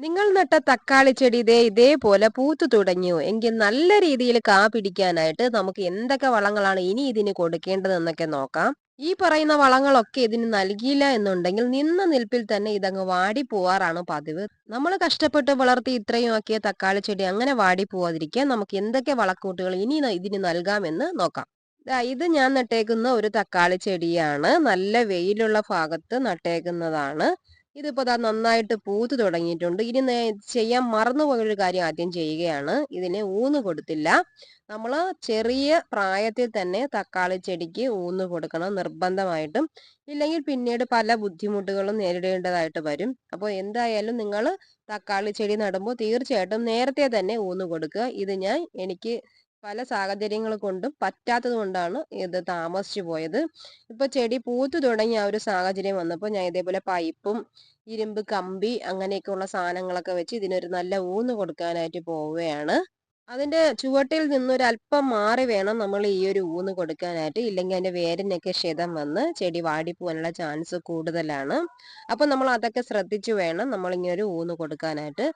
നിങ്ങൾ നട്ട തക്കാളി ചെടി ഇതേ ഇതേപോലെ പൂത്തു തുടങ്ങിയോ? എങ്കിൽ നല്ല രീതിയിൽ കാ പിടിക്കാനായിട്ട് നമുക്ക് എന്തൊക്കെ വളങ്ങളാണ് ഇനി ഇതിന് കൊടുക്കേണ്ടതെന്നൊക്കെ നോക്കാം. ഈ പറയുന്ന വളങ്ങളൊക്കെ ഇതിന് നൽകിയില്ല എന്നുണ്ടെങ്കിൽ നിന്ന നിൽപ്പിൽ തന്നെ ഇതങ്ങ് വാടി പോവാറാണ് പതിവ്. നമ്മൾ കഷ്ടപ്പെട്ട് വളർത്തി ഇത്രയും ആക്കിയ തക്കാളി ചെടി അങ്ങനെ വാടി പോവാതിരിക്കാൻ നമുക്ക് എന്തൊക്കെ വളക്കൂട്ടുകൾ ഇനി ഇതിന് നൽകാമെന്ന് നോക്കാം. ഇത് ഞാൻ നട്ടേക്കുന്ന ഒരു തക്കാളി ചെടിയാണ്. നല്ല വെയിലുള്ള ഭാഗത്ത് നട്ടേക്കുന്നതാണ്. ഇതിപ്പോ അത് നന്നായിട്ട് പൂത്ത് തുടങ്ങിയിട്ടുണ്ട്. ഇനി ചെയ്യാൻ മറന്നുപോയൊരു കാര്യം ആദ്യം ചെയ്യുകയാണ്. ഇതിന് ഊന്ന് കൊടുത്തില്ല. നമ്മൾ ചെറിയ പ്രായത്തിൽ തന്നെ തക്കാളി ചെടിക്ക് ഊന്ന് കൊടുക്കണം നിർബന്ധമായിട്ടും. ഇല്ലെങ്കിൽ പിന്നീട് പല ബുദ്ധിമുട്ടുകളും നേരിടേണ്ടതായിട്ട് വരും. അപ്പോൾ എന്തായാലും നിങ്ങൾ തക്കാളി ചെടി നടുമ്പോൾ തീർച്ചയായിട്ടും നേരത്തെ തന്നെ ഊന്ന് കൊടുക്കുക. ഇത് ഞാൻ എനിക്ക് പല സാഹചര്യങ്ങൾ കൊണ്ടും പറ്റാത്തത് കൊണ്ടാണ് ഇത് താമസിച്ചു പോയത്. ഇപ്പൊ ചെടി പൂത്തു തുടങ്ങിയ ആ ഒരു സാഹചര്യം വന്നപ്പോൾ ഞാൻ ഇതേപോലെ പൈപ്പും ഇരുമ്പ് കമ്പി അങ്ങനെയൊക്കെയുള്ള സാധനങ്ങളൊക്കെ വെച്ച് ഇതിനൊരു നല്ല ഊന്ന് കൊടുക്കാനായിട്ട് പോവുകയാണ്. അതിന്റെ ചുവട്ടിൽ നിന്നൊരല്പം മാറി വേണം നമ്മൾ ഈ ഒരു ഊന്ന് കൊടുക്കാനായിട്ട്. ഇല്ലെങ്കിൽ അതിന്റെ വേരിനൊക്കെ ക്ഷതം വന്ന് ചെടി വാടിപ്പോവാനുള്ള ചാൻസ് കൂടുതലാണ്. അപ്പൊ നമ്മൾ അതൊക്കെ ശ്രദ്ധിച്ചു വേണം നമ്മൾ ഇങ്ങനെ ഒരു ഊന്ന് കൊടുക്കാനായിട്ട്.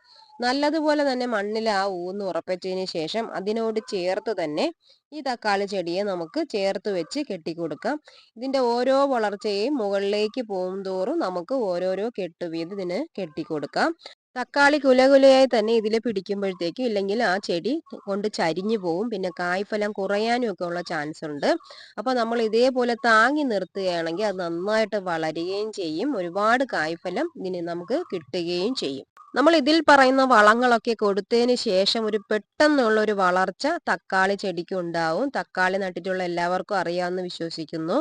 നല്ലതുപോലെ തന്നെ മണ്ണിൽ ആ ഊന്ന് ഉറപ്പിച്ചതിന് ശേഷം അതിനോട് ചേർത്ത് തന്നെ ഈ തക്കാളി ചെടിയെ നമുക്ക് ചേർത്ത് വെച്ച് കെട്ടിക്കൊടുക്കാം ഇതിന്റെ ഓരോ വളർച്ചയും മുകളിലേക്ക് പോകും തോറും നമുക്ക് ഓരോരോ കെട്ടുവീത് ഇതിന് കെട്ടിക്കൊടുക്കാം തക്കാളി കുലകുലയായി തന്നെ ഇതിൽ പിടിക്കുമ്പോഴത്തേക്കും ഇല്ലെങ്കിൽ ആ ചെടി കൊണ്ട് ചരിഞ്ഞു പോവും. പിന്നെ കായ്ഫലം കുറയാനും ഒക്കെ ഉള്ള ചാൻസ് ഉണ്ട്. അപ്പോൾ നമ്മൾ ഇതേപോലെ താങ്ങി നിർത്തുകയാണെങ്കിൽ അത് നന്നായിട്ട് വളരുകയും ചെയ്യും. ഒരുപാട് കായ്ഫലം ഇതിന് നമുക്ക് കിട്ടുകയും ചെയ്യും. നമ്മൾ ഇതിൽ പറയുന്ന വളങ്ങളൊക്കെ കൊടുത്തതിന് ശേഷം ഒരു പെട്ടെന്നുള്ള ഒരു വളർച്ച തക്കാളി ചെടിക്ക് ഉണ്ടാവും. തക്കാളി നട്ടിട്ടുള്ള എല്ലാവർക്കും അറിയാമെന്ന് വിശ്വസിക്കുന്നു.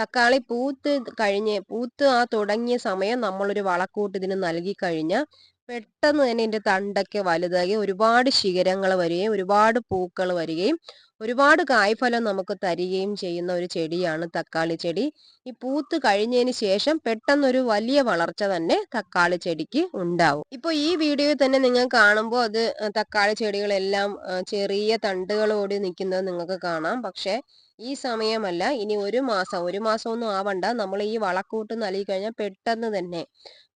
തക്കാളി പൂത്ത് കഴിഞ്ഞ് പൂത്ത് ആ തുടങ്ങിയ സമയം നമ്മളൊരു വളക്കൂട്ട് ഇതിന് നൽകി കഴിഞ്ഞാൽ പെട്ടെന്ന് തന്നെ ഇതിന്റെ തണ്ടൊക്കെ വലുതാകുകയും ഒരുപാട് ശിഖരങ്ങൾ വരികയും ഒരുപാട് പൂക്കൾ വരികയും ഒരുപാട് കായ്ഫലം നമുക്ക് തരികയും ചെയ്യുന്ന ഒരു ചെടിയാണ് തക്കാളി ചെടി. ഈ പൂത്ത് കഴിഞ്ഞതിന് ശേഷം പെട്ടെന്നൊരു വലിയ വളർച്ച തന്നെ തക്കാളി ചെടിക്ക് ഉണ്ടാവും. ഇപ്പോൾ ഈ വീഡിയോയിൽ തന്നെ നിങ്ങൾ കാണുമ്പോൾ അത് തക്കാളി ചെടികളെല്ലാം ചെറിയ തണ്ടുകളോട് നിൽക്കുന്നത് നിങ്ങൾക്ക് കാണാം. പക്ഷേ ഈ സമയമല്ല. ഇനി ഒരു മാസം ഒരു മാസം ഒന്നും ആവണ്ട. നമ്മൾ ഈ വളക്കൂട്ട് നൽകി കഴിഞ്ഞാൽ പെട്ടെന്ന് തന്നെ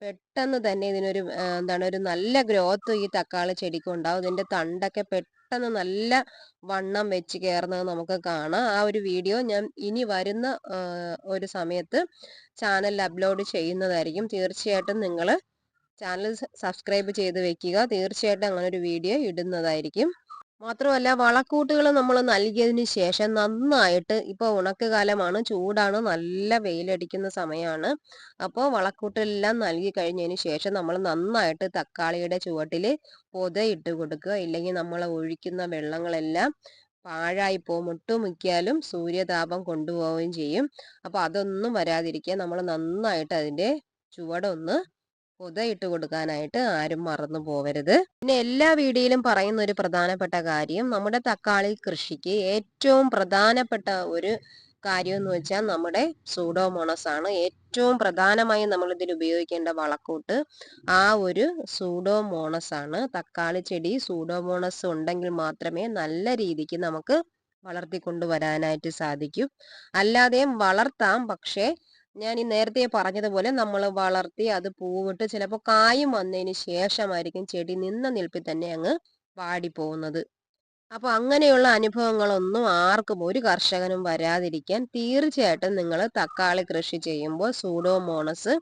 പെട്ടെന്ന് തന്നെ ഇതിനൊരു എന്താണ് ഒരു നല്ല ഗ്രോത്ത് ഈ തക്കാളി ചെടിക്ക് ഉണ്ടാവും. ഇതിന്റെ തണ്ടൊക്കെ പെട്ടെന്ന് നല്ല വണ്ണം വെച്ച് കയറുന്നത് നമുക്ക് കാണാം. ആ ഒരു വീഡിയോ ഞാൻ ഇനി വരുന്ന ഒരു സമയത്ത് ചാനലിൽ അപ്ലോഡ് ചെയ്യുന്നതായിരിക്കും. തീർച്ചയായിട്ടും നിങ്ങൾ ചാനൽ സബ്സ്ക്രൈബ് ചെയ്ത് വെക്കുക. തീർച്ചയായിട്ടും അങ്ങനെ ഒരു വീഡിയോ ഇടുന്നതായിരിക്കും. മാത്രമല്ല വളക്കൂട്ടുകൾ നമ്മൾ നൽകിയതിന് ശേഷം നന്നായിട്ട് ഇപ്പോൾ ഉണക്ക് കാലമാണ് ചൂടാണ് നല്ല വെയിലടിക്കുന്ന സമയമാണ്. അപ്പോൾ വളക്കൂട്ടെല്ലാം നൽകി കഴിഞ്ഞതിന് ശേഷം നമ്മൾ നന്നായിട്ട് തക്കാളിയുടെ ചുവട്ടിൽ പൊതയിട്ട് കൊടുക്കുക. ഇല്ലെങ്കിൽ നമ്മൾ ഒഴിക്കുന്ന വെള്ളങ്ങളെല്ലാം പാഴായി പോകും ഒട്ടുമിക്കാലും സൂര്യതാപം കൊണ്ടുപോവുകയും ചെയ്യും. അപ്പോൾ അതൊന്നും വരാതിരിക്കാൻ നമ്മൾ നന്നായിട്ട് അതിന്റെ ചുവടൊന്ന് പുതയിട്ട് കൊടുക്കാനായിട്ട് ആരും മറന്നു പോവരുത്. പിന്നെ എല്ലാ വീഡിയോയിലും പറയുന്ന ഒരു പ്രധാനപ്പെട്ട കാര്യം നമ്മുടെ തക്കാളി കൃഷിക്ക് ഏറ്റവും പ്രധാനപ്പെട്ട ഒരു കാര്യം എന്ന് വെച്ചാൽ നമ്മുടെ സൂഡോമോണസ് ആണ്. ഏറ്റവും പ്രധാനമായും നമ്മൾ ഇതിൽ ഉപയോഗിക്കേണ്ട വളക്കൂട്ട് ആ ഒരു സൂഡോമോണസ് ആണ്. തക്കാളി ചെടി സൂഡോമോണസ് ഉണ്ടെങ്കിൽ മാത്രമേ നല്ല രീതിക്ക് നമുക്ക് വളർത്തിക്കൊണ്ടുവരാനായിട്ട് സാധിക്കൂ. അല്ലാതെയും വളർത്താം പക്ഷേ ഞാൻ ഈ നേരത്തെ പറഞ്ഞതുപോലെ നമ്മൾ വളർത്തി അത് പൂവിട്ട് ചിലപ്പോൾ കായും വന്നതിന് ശേഷമായിരിക്കും ചെടി നിന്ന നിൽപ്പിൽ തന്നെ അങ്ങ് വാടിപ്പോകുന്നത്. അപ്പോൾ അങ്ങനെയുള്ള അനുഭവങ്ങളൊന്നും ആർക്കും ഒരു കർഷകനും വരാതിരിക്കാൻ തീർച്ചയായിട്ടും നിങ്ങൾ തക്കാളി കൃഷി ചെയ്യുമ്പോൾ സൂഡോമോണസ്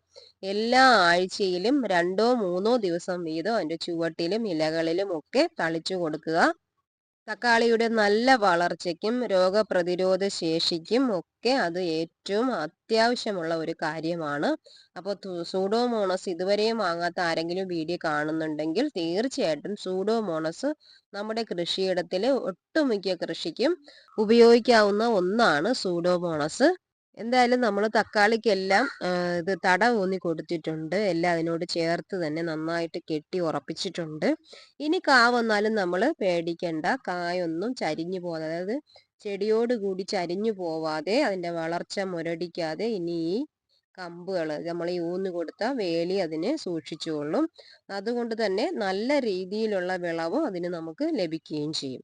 എല്ലാ ആഴ്ചയിലും രണ്ടോ മൂന്നോ ദിവസം വീതം അതിന്റെ ചുവട്ടിലും ഇലകളിലും ഒക്കെ തളിച്ചു കൊടുക്കുക. തക്കാളിയുടെ നല്ല വളർച്ചയ്ക്കും രോഗപ്രതിരോധ ശേഷിക്കും ഒക്കെ അത് ഏറ്റവും അത്യാവശ്യമുള്ള ഒരു കാര്യമാണ്. അപ്പോൾ സൂഡോമോണസ് ഇതുവരെയും വാങ്ങാത്ത ആരെങ്കിലും വീഡിയോ കാണുന്നുണ്ടെങ്കിൽ തീർച്ചയായിട്ടും സൂഡോമോണസ് നമ്മുടെ കൃഷിയിടത്തിൽ ഒട്ടുമിക്ക കൃഷിക്കും ഉപയോഗിക്കാവുന്ന ഒന്നാണ് സൂഡോമോണസ് എന്തായാലും നമ്മൾ തക്കാളിക്കെല്ലാം ഇത് തട ഊന്നി കൊടുത്തിട്ടുണ്ട്. എല്ലാം അതിനോട് ചേർത്ത് തന്നെ നന്നായിട്ട് കെട്ടി ഉറപ്പിച്ചിട്ടുണ്ട്. ഇനി കാ വന്നാലും നമ്മൾ പേടിക്കണ്ട. കായൊന്നും ചരിഞ്ഞു പോകാതെ അതായത് ചെടിയോട് കൂടി ചരിഞ്ഞു പോവാതെ അതിന്റെ വളർച്ച മുരടിക്കാതെ ഇനി ഈ കമ്പുകൾ നമ്മൾ ഈ ഊന്ന് കൊടുത്ത വേലി അതിനെ സൂക്ഷിച്ചുകൊള്ളും. അതുകൊണ്ട് തന്നെ നല്ല രീതിയിലുള്ള വിളവ് അതിന് നമുക്ക് ലഭിക്കുകയും ചെയ്യും.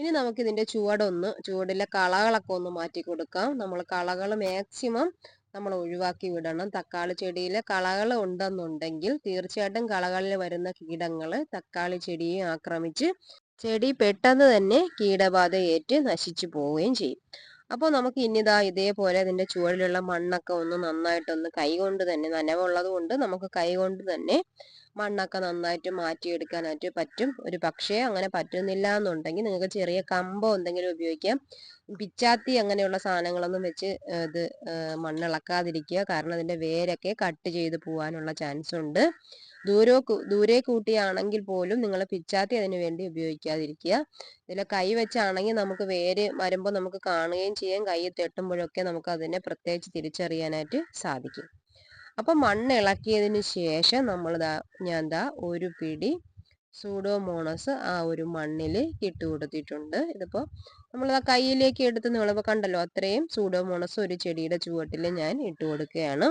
ഇനി നമുക്ക് ഇതിന്റെ ചുവടൊന്ന് ചുവടിലെ കളകളൊക്കെ ഒന്ന് മാറ്റി കൊടുക്കാം. നമ്മൾ കളകൾ മാക്സിമം നമ്മൾ ഒഴിവാക്കി വിടണം. തക്കാളി ചെടിയിൽ കളകൾ ഉണ്ടെന്നുണ്ടെങ്കിൽ തീർച്ചയായിട്ടും കളകളിൽ വരുന്ന കീടങ്ങൾ തക്കാളി ചെടിയെ ആക്രമിച്ച് ചെടി പെട്ടെന്ന് തന്നെ കീടബാധ ഏറ്റ് നശിച്ചു പോവുകയും ചെയ്യും. അപ്പോൾ നമുക്ക് ഇനിതാ ഇതേപോലെ ഇതിന്റെ ചുവടിലുള്ള മണ്ണൊക്കെ ഒന്ന് നന്നായിട്ടൊന്ന് കൈകൊണ്ട് തന്നെ നനവുള്ളത് കൊണ്ട് നമുക്ക് കൈകൊണ്ട് തന്നെ മണ്ണൊക്കെ നന്നായിട്ട് മാറ്റിയെടുക്കാനായിട്ട് പറ്റും. ഒരു പക്ഷേ അങ്ങനെ പറ്റുന്നില്ല എന്നുണ്ടെങ്കിൽ നിങ്ങൾക്ക് ചെറിയ കമ്പോ എന്തെങ്കിലും ഉപയോഗിക്കാം. പിച്ചാത്തി അങ്ങനെയുള്ള സാധനങ്ങളൊന്നും വെച്ച് ഇത് മണ്ണിളക്കാതിരിക്കുക. കാരണം അതിന്റെ വേരൊക്കെ കട്ട് ചെയ്ത് പോകാനുള്ള ചാൻസ് ഉണ്ട്. ദൂരോ ദൂരെ കൂട്ടിയാണെങ്കിൽ പോലും നിങ്ങൾ പിച്ചാത്തി അതിന് വേണ്ടി ഉപയോഗിക്കാതിരിക്കുക. ഇതിൽ കൈ വെച്ചാണെങ്കിൽ നമുക്ക് വേര് വരുമ്പോൾ നമുക്ക് കാണുകയും ചെയ്യാം. കൈ തെട്ടുമ്പോഴൊക്കെ നമുക്ക് അതിനെ പ്രത്യേകിച്ച് തിരിച്ചറിയാനായിട്ട് സാധിക്കും. അപ്പം മണ്ണ് ഇളക്കിയതിന് ശേഷം നമ്മൾ ദാ ഞാൻ ദാ ഒരു പിടി സൂഡോമോണസ് ആ ഒരു മണ്ണിൽ ഇട്ട് കൊടുത്തിട്ടുണ്ട്. ഇതിപ്പോൾ നമ്മൾ ആ കയ്യിലേക്ക് എടുത്ത് നിങ്ങളിപ്പോൾ കണ്ടല്ലോ അത്രയും സൂഡോമോണസ് ഒരു ചെടിയുടെ ചുവട്ടിൽ ഞാൻ ഇട്ട് കൊടുക്കുകയാണ്.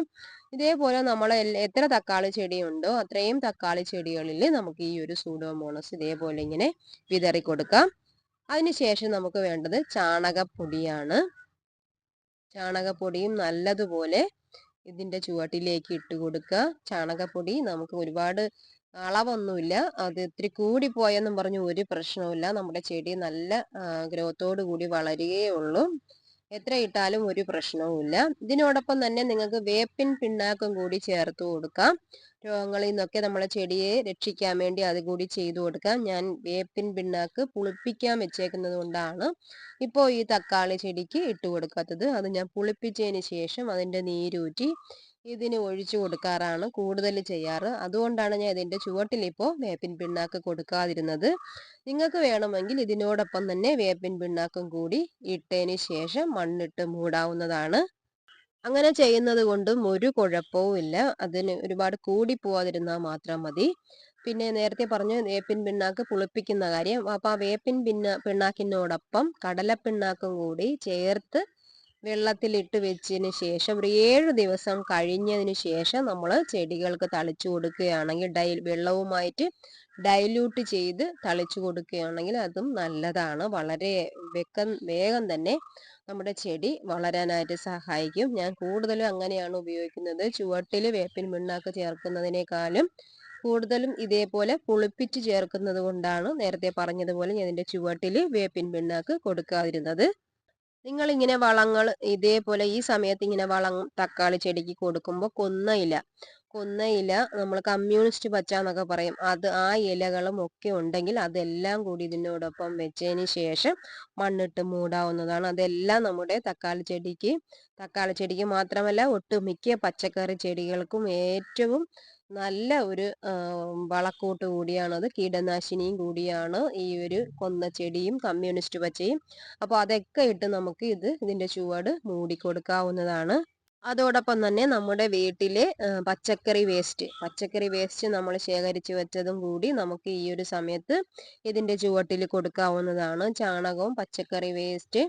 ഇതേപോലെ നമ്മൾ എത്ര തക്കാളി ചെടിയുണ്ടോ അത്രയും തക്കാളി ചെടികളിൽ നമുക്ക് ഈ ഒരു സൂഡോമോണസ് ഇതേപോലെ ഇങ്ങനെ വിതറി കൊടുക്കാം. അതിനുശേഷം നമുക്ക് വേണ്ടത് ചാണകപ്പൊടിയാണ്. ചാണകപ്പൊടിയും നല്ലതുപോലെ ഇതിന്റെ ചുവട്ടിലേക്ക് ഇട്ട് കൊടുക്കുക ചാണകപ്പൊടി നമുക്ക് ഒരുപാട് അളവൊന്നുമില്ല. അത് ഇത്തിരി കൂടി പോയെന്നും പറഞ്ഞ് ഒരു പ്രശ്നവുമില്ല. നമ്മുടെ ചെടി നല്ല ഗ്രോത്തോടു കൂടി വളരുകയേ ഉള്ളൂ. എത്ര ഇട്ടാലും ഒരു പ്രശ്നവുമില്ല. ഇതിനോടൊപ്പം തന്നെ നിങ്ങൾക്ക് വേപ്പിൻ പിണ്ണാക്കും കൂടി ചേർത്ത് കൊടുക്കാം. രോഗങ്ങളിൽ നിന്നൊക്കെ നമ്മളെ ചെടിയെ രക്ഷിക്കാൻ വേണ്ടി അത് കൂടി ചെയ്തു കൊടുക്കാം. ഞാൻ വേപ്പിൻ പിണ്ണാക്ക് പുളിപ്പിക്കാൻ വെച്ചേക്കുന്നത് കൊണ്ടാണ് ഇപ്പോൾ ഈ തക്കാളി ചെടിക്ക് ഇട്ട് കൊടുക്കാത്തത്. അത് ഞാൻ പുളിപ്പിച്ചതിന് ശേഷം അതിന്റെ നീരൂറ്റി ഇതിന് ഒഴിച്ചു കൊടുക്കാറാണ് കൂടുതൽ ചെയ്യാറ്. അതുകൊണ്ടാണ് ഞാൻ ഇതിന്റെ ചുവട്ടിൽ ഇപ്പോൾ വേപ്പിൻ പിണ്ണാക്ക് കൊടുക്കാതിരുന്നത്. നിങ്ങൾക്ക് വേണമെങ്കിൽ ഇതിനോടൊപ്പം തന്നെ വേപ്പിൻ പിണ്ണാക്കും കൂടി ഇട്ടതിന് ശേഷം മണ്ണിട്ട് മൂടാവുന്നതാണ്. അങ്ങനെ ചെയ്യുന്നത് കൊണ്ടും ഒരു കുഴപ്പവും ഇല്ല. അതിന് ഒരുപാട് കൂടി പോവാതിരുന്നാൽ മാത്രം മതി. പിന്നെ നേരത്തെ പറഞ്ഞു വേപ്പിൻ പിണ്ണാക്ക് പുളിപ്പിക്കുന്ന കാര്യം. അപ്പോൾ ആ വേപ്പിൻ പിന്ന പിണ്ണാക്കിനോടൊപ്പം കടലപ്പിണ്ണാക്കും കൂടി ചേർത്ത് വെള്ളത്തിലിട്ട് വെച്ചതിന് ശേഷം ഒരു ഏഴ് ദിവസം കഴിഞ്ഞതിന് ശേഷം നമ്മൾ ചെടികൾക്ക് തളിച്ചു കൊടുക്കുകയാണെങ്കിൽ ഡൈ വെള്ളവുമായിട്ട് ഡൈല്യൂട്ട് ചെയ്ത് തളിച്ചു കൊടുക്കുകയാണെങ്കിൽ അതും നല്ലതാണ്. വളരെ വെക്കം വേഗം തന്നെ നമ്മുടെ ചെടി വളരാനായിട്ട് സഹായിക്കും. ഞാൻ കൂടുതലും അങ്ങനെയാണ് ഉപയോഗിക്കുന്നത്. ചുവട്ടിൽ വേപ്പിൻ പിണ്ണാക്ക് ചേർക്കുന്നതിനേക്കാളും കൂടുതലും ഇതേപോലെ പുളിപ്പിച്ച് ചേർക്കുന്നത് കൊണ്ടാണ് നേരത്തെ പറഞ്ഞതുപോലെ ഞാൻ ഇതിന്റെ ചുവട്ടിൽ വേപ്പിൻ പിണ്ണാക്ക് കൊടുക്കാതിരുന്നത്. നിങ്ങൾ ഇങ്ങനെ വളങ്ങൾ ഇതേപോലെ ഈ സമയത്ത് ഇങ്ങനെ വളം തക്കാളി ചെടിക്ക് കൊടുക്കുമ്പോൾ കൊന്നയില കൊന്നയില നമ്മൾ കമ്മ്യൂണിസ്റ്റ് പച്ച എന്നൊക്കെ പറയും. അത് ആ ഇലകളും ഒക്കെ ഉണ്ടെങ്കിൽ അതെല്ലാം കൂടി ഇതിനോടൊപ്പം വെച്ചതിന് ശേഷം മണ്ണിട്ട് മൂടാവുന്നതാണ്. അതെല്ലാം നമ്മുടെ തക്കാളി ചെടിക്ക് തക്കാളി ചെടിക്ക് മാത്രമല്ല ഒട്ടുമിക്ക പച്ചക്കറി ചെടികൾക്കും ഏറ്റവും നല്ല ഒരു വളക്കൂട്ട് കൂടിയാണത് കീടനാശിനിയും കൂടിയാണ് ഈ ഒരു കൊന്ന ചെടിയും കമ്മ്യൂണിസ്റ്റ് പച്ചയും. അപ്പോൾ അതൊക്കെ ഇട്ട് നമുക്ക് ഇത് ഇതിന്റെ ചുവട് മൂടിക്കൊടുക്കാവുന്നതാണ്. അതോടൊപ്പം തന്നെ നമ്മുടെ വീട്ടിലെ പച്ചക്കറി വേസ്റ്റ് പച്ചക്കറി വേസ്റ്റ് നമ്മൾ ശേഖരിച്ചു വെച്ചതും കൂടി നമുക്ക് ഈ ഒരു സമയത്ത് ഇതിന്റെ ചുവട്ടിൽ കൊടുക്കാവുന്നതാണ്. ചാണകവും പച്ചക്കറി വേസ്റ്റ്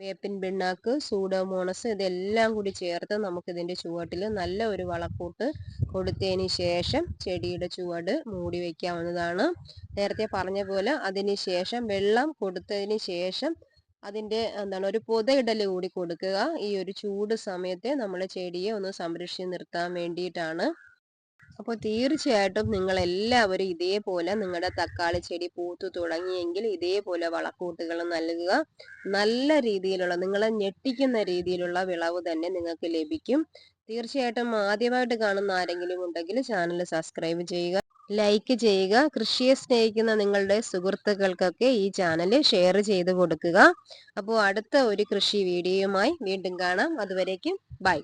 വേപ്പിൻ പിണ്ണാക്ക് സൂഡോമോണസ് ഇതെല്ലാം കൂടി ചേർത്ത് നമുക്ക് ഇതിന്റെ ചുവട്ടിൽ നല്ല ഒരു വളക്കൂട്ട് കൊടുത്തതിന് ശേഷം ചെടിയുടെ ചുവട് മൂടി വയ്ക്കാവുന്നതാണ് നേരത്തെ പറഞ്ഞ പോലെ അതിന് ശേഷം വെള്ളം കൊടുത്തതിന് ശേഷം അതിന്റെ എന്താണ് ഒരു പുതയിടൽ കൂടി കൊടുക്കുക. ഈ ഒരു ചൂട് സമയത്ത് നമ്മൾ ചെടിയെ ഒന്ന് സംരക്ഷിച്ച് നിർത്താൻ വേണ്ടിയിട്ടാണ്. അപ്പോൾ തീർച്ചയായിട്ടും നിങ്ങൾ എല്ലാവരും ഇതേപോലെ നിങ്ങളുടെ തക്കാളി ചെടി പൂത്തു തുടങ്ങിയെങ്കിൽ ഇതേപോലെ വളക്കൂട്ടുകൾ നൽകുക. നല്ല രീതിയിലുള്ള നിങ്ങളെ ഞെട്ടിക്കുന്ന രീതിയിലുള്ള വിളവ് തന്നെ നിങ്ങൾക്ക് ലഭിക്കും. തീർച്ചയായിട്ടും ആദ്യമായിട്ട് കാണുന്ന ആരെങ്കിലും ഉണ്ടെങ്കിൽ ചാനൽ സബ്സ്ക്രൈബ് ചെയ്യുക ലൈക്ക് ചെയ്യുക കൃഷിയെ സ്നേഹിക്കുന്ന നിങ്ങളുടെ സുഹൃത്തുക്കൾക്കൊക്കെ ഈ ചാനൽ ഷെയർ ചെയ്ത് കൊടുക്കുക. അപ്പോൾ അടുത്ത ഒരു കൃഷി വീഡിയോയുമായി വീണ്ടും കാണാം. അതുവരേക്കും ബൈ.